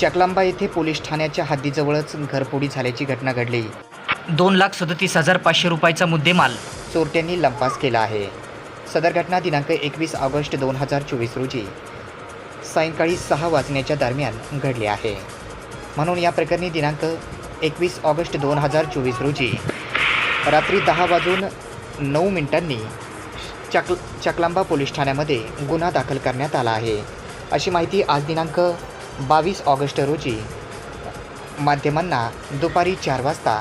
चकलांबा येथे पोलीस ठाण्याच्या हद्दीजवळच घरफोडी झाल्याची घटना घडली. दोन लाख सदतीस हजार पाचशे रुपयाचा मुद्देमाल चोरट्यांनी लंपास केला आहे. सदर घटना दिनांक एकवीस ऑगस्ट दोन हजार चोवीस रोजी सायंकाळी सहा वाजण्याच्या दरम्यान घडली आहे. म्हणून या प्रकरणी दिनांक एकवीस ऑगस्ट दोन हजार चोवीस रोजी रात्री दहा वाजून नऊ मिनिटांनी चक चकलांबा पोलीस ठाण्यामध्ये गुन्हा दाखल करण्यात आला आहे. अशी माहिती आज दिनांक बावीस ऑगस्ट रोजी माध्यमांना दुपारी चार वाजता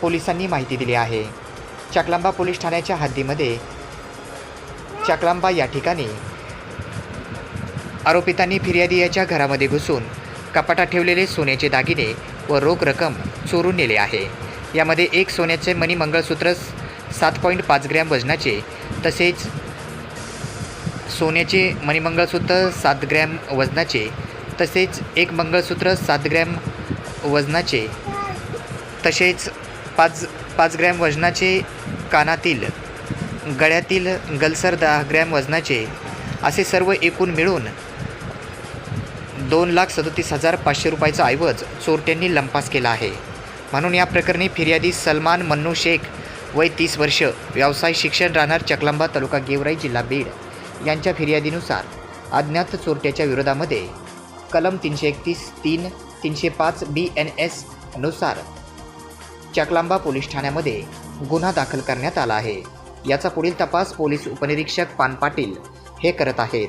पोलिसांनी माहिती दिली आहे. चकलांबा पोलीस ठाण्याच्या हद्दीमध्ये चकलांबा या ठिकाणी आरोपितांनी फिर्यादी याच्या घरामध्ये घुसून कपाटात ठेवलेले सोन्याचे दागिने व रोख रक्कम चोरून नेले आहे. यामध्ये एक सोन्याचे मणी मंगळसूत्र सात पॉईंट पाच ग्रॅम वजनाचे तसेच सोन्याचे मणिमंगळसूत्र सात ग्रॅम वजनाचे तसेच एक मंगळसूत्र सात ग्रॅम वजनाचे तसेच पाच पाच ग्रॅम वजनाचे कानातील गळ्यातील गलसर दहा ग्रॅम वजनाचे असे सर्व एकूण मिळून दोन लाख सदतीस हजार पाचशे रुपयाचा ऐवज चोरट्यांनी लंपास केला आहे. म्हणून या प्रकरणी फिर्यादी सलमान मन्नू शेख वय तीस वर्ष व्यवसाय शिक्षण राहणार चकलांबा तालुका गेवराई जिल्हा बीड यांच्या फिर्यादीनुसार अज्ञात चोरट्याच्या विरोधामध्ये कलम तीनशे एकतीस तीन तीनशे पाच बी एन एसनुसार चकलांबा पोलीस ठाण्यामध्ये गुन्हा दाखल करण्यात आला आहे. याचा पुढील तपास पोलीस उपनिरीक्षक पान पाटील हे करत आहेत.